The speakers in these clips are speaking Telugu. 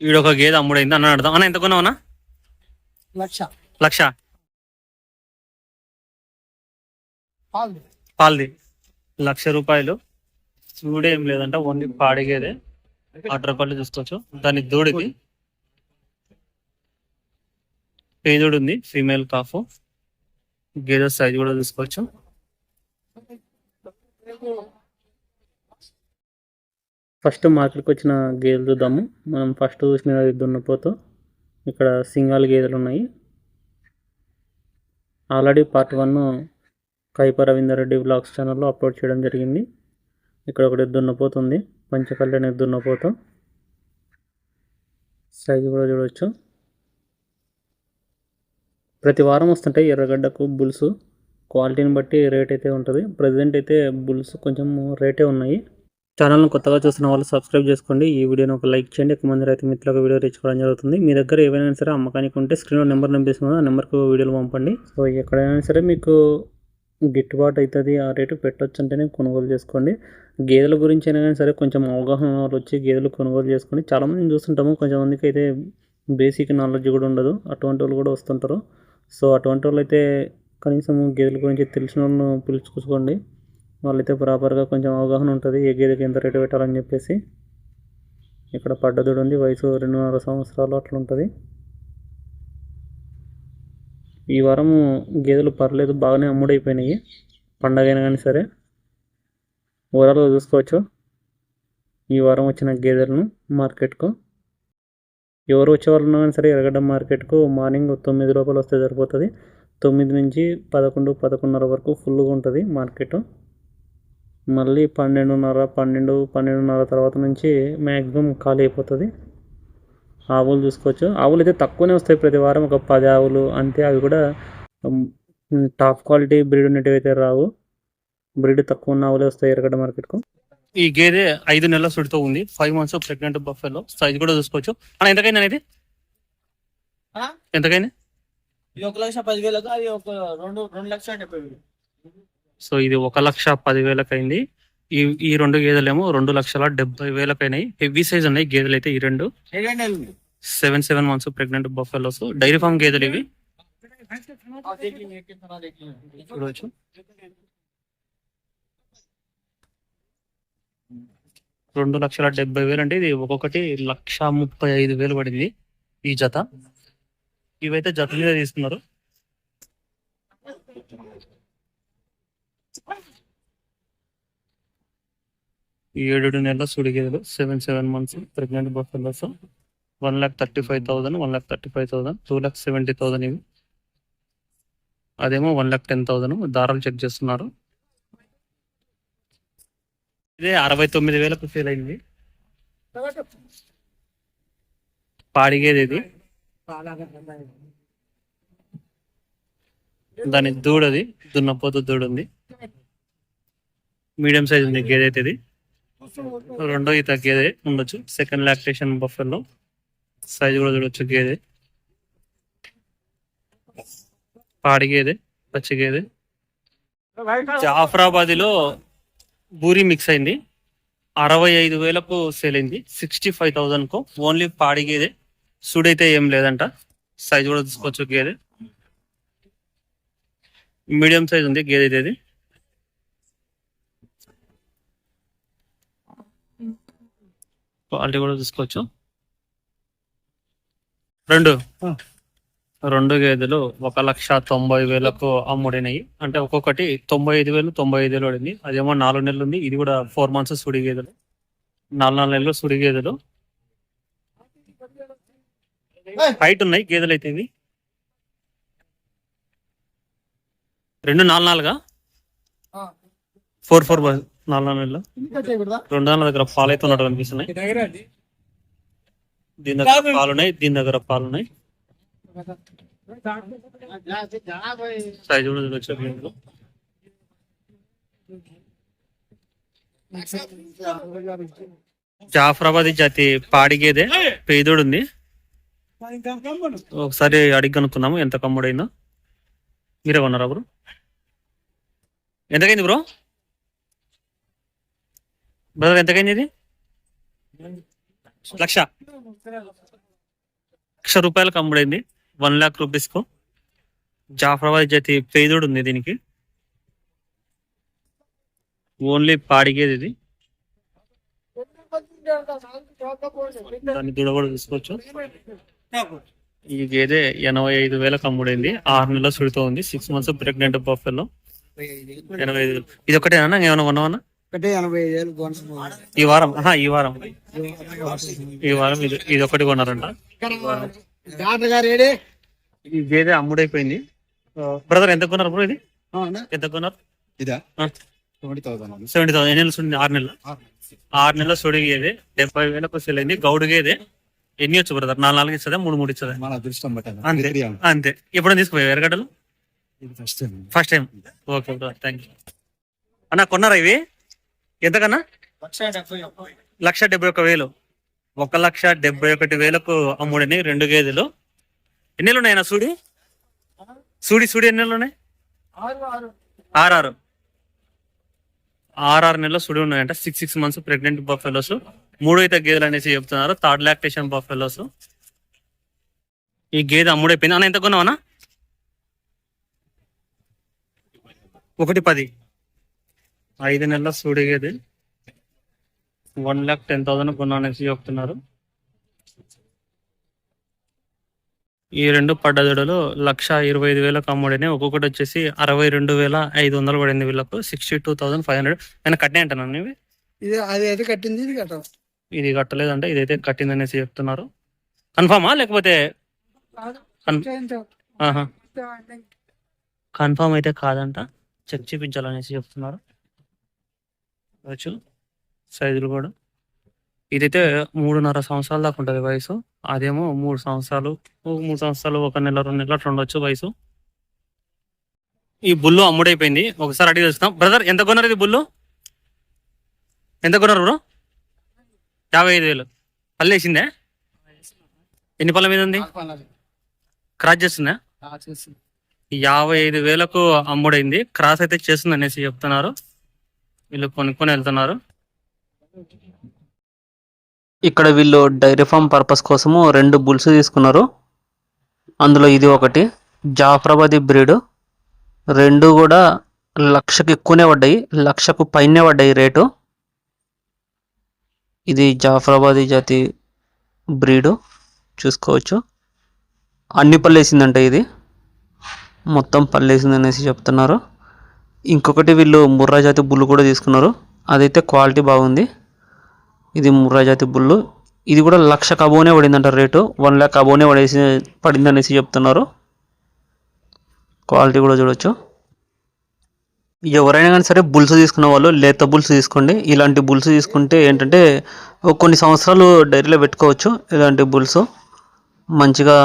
ఈడొక గేదె అమ్ముడైంది అన్న అడదాం అన్న ఎంత కొన్నావన్నా లక్ష. లక్ష? పాలు పాల్ది. లక్ష రూపాయలు. చూడేం లేదంట ఓన్లీ పాడిగేదే అటు రూపాయలు చూసుకోవచ్చు. దాని దూడిది. పేదోడు ఉంది ఫీమేల్ కాఫ్ గేదె సైజ్ కూడా చూసుకోవచ్చు. ఫస్ట్ మార్కెట్కి వచ్చిన గేదెలు చూద్దాము. మనం ఫస్ట్ చూసిన దున్నపోతూ. ఇక్కడ సింగాల్ గేదెలు ఉన్నాయి. Already part one Kaipa Ravinder Reddy vlogs ఛానల్లో అప్లోడ్ చేయడం జరిగింది. ఇక్కడ ఒకటి దున్నపోతుంది పంచకళ్యాణి దున్నపోత. సైజు కూడా చూడవచ్చు ప్రతి వారం వస్తుంటాయి ఎర్రగడ్డకు బుల్స్. క్వాలిటీని బట్టి రేట్ అయితే ఉంటుంది. ప్రజెంట్ అయితే బుల్స్ కొంచెం రేటే ఉన్నాయి. ఛానల్ను కొత్తగా చూస్తున్న వాళ్ళు సబ్స్క్రైబ్ చేసుకోండి. ఈ వీడియోని ఒక లైక్ చేయండి. ఎక్కువ మంది రైతు మిత్రులకు వీడియో రీచ్ కావడం జరుగుతుంది. మీ దగ్గర ఏవైనా సరే అమ్మకానికి ఉంటే స్క్రీన్లో నెంబర్ నింపిస్తున్నాను ఆ నెంబర్కు వీడియోలు పంపండి. సో ఎక్కడైనా సరే మీకు గిట్టుబాటు అవుతుంది. ఆ రేటు పెట్టొచ్చు అంటేనే కొనుగోలు చేసుకోండి. గేదెల గురించి అయినా కానీ సరే కొంచెం అవగాహన వాళ్ళు వచ్చి గేదెలు కొనుగోలు చేసుకొని చాలామంది చూస్తుంటాము. కొంచెం మందికి అయితే బేసిక్ నాలెడ్జ్ కూడా ఉండదు. అటువంటి వాళ్ళు కూడా వస్తుంటారు. సో అటువంటి వాళ్ళు అయితే కనీసం గేదెల గురించి తెలిసిన వాళ్ళను పిలుచుకోసుకోండి. వాళ్ళైతే ప్రాపర్గా కొంచెం అవగాహన ఉంటుంది ఏ గేదెకి ఎంత రేటు పెట్టాలని చెప్పేసి. ఇక్కడ పడ్డదుడు ఉంది వయసు రెండున్నర సంవత్సరాలు అట్లా ఉంటుంది ఈ వారం గేదెలు పర్లేదు బాగానే అమ్ముడైపోయినాయి పండగ అయినా కానీ సరే. ఓవరాల్గా చూసుకోవచ్చు ఈ వారం వచ్చిన గేదెలను మార్కెట్కు. ఎవరు వచ్చే వాళ్ళు ఉన్నా కానీ సరే ఎరగడ్డ మార్కెట్కు మార్నింగ్ తొమ్మిది లోపల వస్తే సరిపోతుంది. తొమ్మిది నుంచి పదకొండు పదకొండున్నర వరకు ఫుల్గా ఉంటుంది మార్కెట్. మళ్ళీ పన్నెండున్నర పన్నెండు పన్నెండున్నర తర్వాత నుంచి మ్యాక్సిమం ఖాళీ అయిపోతుంది. ఆవులు చూసుకోవచ్చు. ఆవులు అయితే తక్కువనే వస్తాయి ప్రతి వారం. ఒక పది ఆవులు అంతే. అవి కూడా టాప్ క్వాలిటీ బ్రీడ్ ఉన్నట్టు అయితే రావు. బ్రీడ్ తక్కువ ఉన్న ఆవులే వస్తాయి ఎరగడ్డ మార్కెట్కు. ఈ గేదె ఐదు నెలల సుడితో ఉంది. Five months pregnant buffalo size కూడా చూసుకోవచ్చు. అన్న ఎంతకైంది అనేది? ఇది ఒక లక్ష పదివేలకు అది ఒక రెండు రెండు లక్షల డెబ్బై వేలు సో ఇది ఒక లక్ష పదివేలకు అయింది ఈ ఈ రెండు గేదెలేమో రెండు లక్షల డెబ్బై వేలకు అయినాయి హెవీ సైజ్ ఉన్నాయి గేదెలు అయితే ఈ రెండు. Seven seven months pregnant buffaloes. Dairy farm గేదెలు ఇవి. చూడవచ్చు రెండు లక్షల డెబ్బై వేలు అంటే ఇది ఒక్కొక్కటి లక్ష ముప్పై ఐదు వేలు పడింది ఈ జత. ఇవైతే జత మీద తీసుకున్నారు ఏడు నెలల సుడిగేదలు seven seven months pregnant buffaloes one lakh thirty five thousand one lakh thirty five thousand two lakh seventy thousand ఇవి. అదేమో వన్ ల్యాక్ టెన్ థౌసండ్ దారాలు చెక్ చేస్తున్నారు. ఇదే అరవై తొమ్మిది వేలకు సేల్ అయింది. పాడిగేది ఇది. దాని దూడది దున్నపోతూ దూడ ఉంది మీడియం సైజ్ ఉంది గేదె అయితే ఇది. రెండో ఈత గేదె ఉండొచ్చు. సెకండ్ లాక్టేషన్ బఫెల్లో సైజ్ కూడా చూడొచ్చు గేదె. పాడి గేదె పచ్చి గేదె. జాఫరాబాద్లో బూరి మిక్స్ అయింది. అరవై ఐదు వేలకు సేల్ అయింది. సిక్స్టీ ఫైవ్ థౌసండ్కు ఓన్లీ పాడి గేదె. సుడైతే ఏం లేదంట. సైజ్ కూడా తీసుకోవచ్చు గేదె. మీడియం సైజ్ ఉంది గేదె అయితే ఇది క్వాలిటీ కూడా తీసుకోవచ్చు. రెండు. రెండు గేదెలు ఒక లక్ష తొంభై వేలకు అమ్ముడినాయి. అంటే ఒక్కొక్కటి తొంభై ఐదు వేలు తొంభై ఐదు వేలు పడింది. అదేమో నాలుగు నెలలు ఉంది. ఇది కూడా ఫోర్ మంత్స్ సుడి గేదెలు. నాలుగు నాలుగు నెలలు సుడి గేదెలు. హైట్ ఉన్నాయి గేదెలు అయితే ఇవి. రెండు నాలుగు నాలుగా? ఆ. Four four. నాలుగు నాలుగు నెలలు? రెండు నాలుగు దగ్గర పాలు అయితే ఉన్నట్టు కనిపిస్తున్నాయి దీని దగ్గర పాలున్నాయి దీని దగ్గర పాలున్నాయి. సైజ్ కూడా చూడొచ్చు జాఫరాబాద్ జాతి పాడి గేదె పేదోడు ఉంది ఒకసారి అడిగి కనుక్కుందాము ఎంత కమ్ముడైందో. మీరే కొన్నారా బ్రో? ఎంతకైంది బ్రో? బ్రదర్ ఎంతకైంది ఇది? లక్ష. లక్ష రూపాయలకు అమ్ముడైంది. వన్ ల్యాక్ రూపీస్కు. జాఫరాబాద్ జతి పేదోడు ఉంది దీనికి. ఓన్లీ పాడిగేది ఇది. దాన్ని దూడ కూడా తీసుకోవచ్చు. ఈ గేదె ఎనభై ఐదు వేలకు అమ్ముడైంది. ఆరు నెలల సుడితో ఉంది. సిక్స్ మంత్స్ ప్రెగ్నెంట్ బఫెల్లో ఎనభై ఐదు ఇది ఒకటేనా ఏమైనా ఉన్నావన్నా ఒకటే ఎనభై వేలు బోనస్ ఈ వారం ఆహా, ఈ వారం. ఈ వారం ఇది ఇది ఒకటి కొన్నారంట. డాక్టర్ గారు ఏడే? ఈ గేదె అమ్ముడైపోయింది. బ్రదర్ ఎంత కొన్నారు బ్రో ఇది? అవునా? ఎంత కొన్నారు? ఇదా? Twenty thousand. Seventy thousand. ఎన్ని నెలలు సుడి ఆరు నెలలు. ఆరు నెలల సుడి గేదె. డెబ్బై వేలకు సెల్ అయింది. గౌడు గేదె. ఎన్ని వచ్చు బ్రదర్? నాలుగు నాలుగు ఇస్తుందా? మూడు మూడు ఇస్తుందా? మన అదృష్టం బట్టి అంతే. అంతే. ఎప్పుడు తీసుకుపోయావు ఎరగడ్డలు ఇది first first time okay bro thank you అన్న కొన్నారా ఇవి? ఎంతకన్నా? లక్ష డెబ్బై ఒక వేలు. ఒక లక్ష డెబ్బై ఒకటి వేలకు అమ్ముడని రెండు గేదెలు. ఎన్ని ఉన్నాయన్నా సూడి సూడి సూడి ఎన్ని ఉన్నాయి ఆర్ఆర్ ఆర్ఆర్ నెలలు సుడి ఉన్నాయంట. Six six months pregnant buffaloes మూడు అయితే గేదెలు అనేసి చెప్తున్నారు. థర్డ్ లాక్టేషన్ బఫెలోస్ ఈ గేదె అమ్ముడైపోయింది. అన్న ఎంత కొన్నావన్నా? ఒకటి పది. ఐదు నెలల సూడి గేదె. వన్ ల్యాక్ టెన్ థౌసండ్ కొన్నా అనేసి చెప్తున్నారు ఈ రెండు పడ్డదొడలు లక్ష ఇరవై ఐదు వేలకు అమ్ముడిని ఒక్కొక్కటి వచ్చేసి అరవై రెండు వేల ఐదు వందలు పడింది వీళ్ళకు. Sixty two thousand five hundred. నేను కట్టినా అంటాను ఇవి? ఇది అది అయితే కట్టింది ఇది కట్ట ఇది కట్టలేదంటే ఇదైతే కట్టింది అనేసి చెప్తున్నారు. కన్ఫామా లేకపోతే కన్ఫామ్ అయితే కాదంట. చెక్ చేయించాలనేసి చెప్తున్నారు. వచ్చు సైజులు కూడా. ఇదైతే మూడున్నర సంవత్సరాల దాకా ఉంటుంది వయసు. అదేమో మూడు సంవత్సరాలు మూడు సంవత్సరాలు ఒక నెల రెండు నెలలు అట్లా ఉండొచ్చు వయసు. ఈ బుల్లు అమ్ముడైపోయింది. ఒకసారి అడిగి తెలుస్తాం బ్రదర్ ఎంత కొన్నారు ఇది బుల్లు? ఎంత కొన్నారు బ్రో? యాభై ఐదు వేలు. పళ్ళు వేసిందే? ఎన్ని పళ్ళ మీద ఉంది? క్రాస్ చేస్తుందా. యాభై ఐదు వేలకు అమ్ముడైంది. క్రాస్ అయితే చేస్తుంది అనేసి చెప్తున్నారు. వీళ్ళు కొనుక్కొని వెళ్తున్నారు. ఇక్కడ వీళ్ళు డైరీ ఫామ్ పర్పస్ కోసము రెండు బుల్స్ తీసుకున్నారు. అందులో ఇది ఒకటి జాఫరాబాది బ్రీడ్. రెండు కూడా లక్షకు ఎక్కువనే పడ్డాయి లక్షకు పైనే పడ్డాయి రేటు. ఇది జాఫరాబాది జాతి బ్రీడు చూసుకోవచ్చు. అన్ని పళ్ళు వేసిందంట ఇది. మొత్తం పళ్ళు వేసింది అనేసి చెప్తున్నారు. ఇంకొకటి వీళ్ళు ముర్రా జాతి బుల్లు కూడా తీసుకున్నారు. అదైతే క్వాలిటీ బాగుంది. ఇది ముర్రా జాతి బుల్లు. ఇది కూడా లక్ష కబోనే పడిందంట రేటు. వన్ ల్యాక్ కబోనే పడేసి పడిందనేసి చెప్తున్నారు. క్వాలిటీ కూడా చూడొచ్చు. ఎవరైనా కానీ సరే బుల్స్ తీసుకున్న వాళ్ళు లేత బుల్స్ తీసుకోండి. ఇలాంటి బుల్స్ తీసుకుంటే ఏంటంటే కొన్ని సంవత్సరాలు డైరీలో పెట్టుకోవచ్చు ఇలాంటి బుల్స్. మంచిగా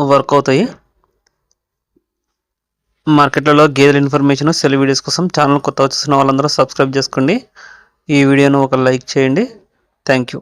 వర్క్ అవుతాయి. మార్కెట్లలో గేదెల ఇన్ఫర్మేషన్ సెల్ వీడియోస్ కోసం ఛానల్ కొత్త వచ్చేసిన వాళ్ళందరూ సబ్స్క్రైబ్ చేసుకోండి. ఈ వీడియోను ఒక లైక్ చేయండి. Thank you.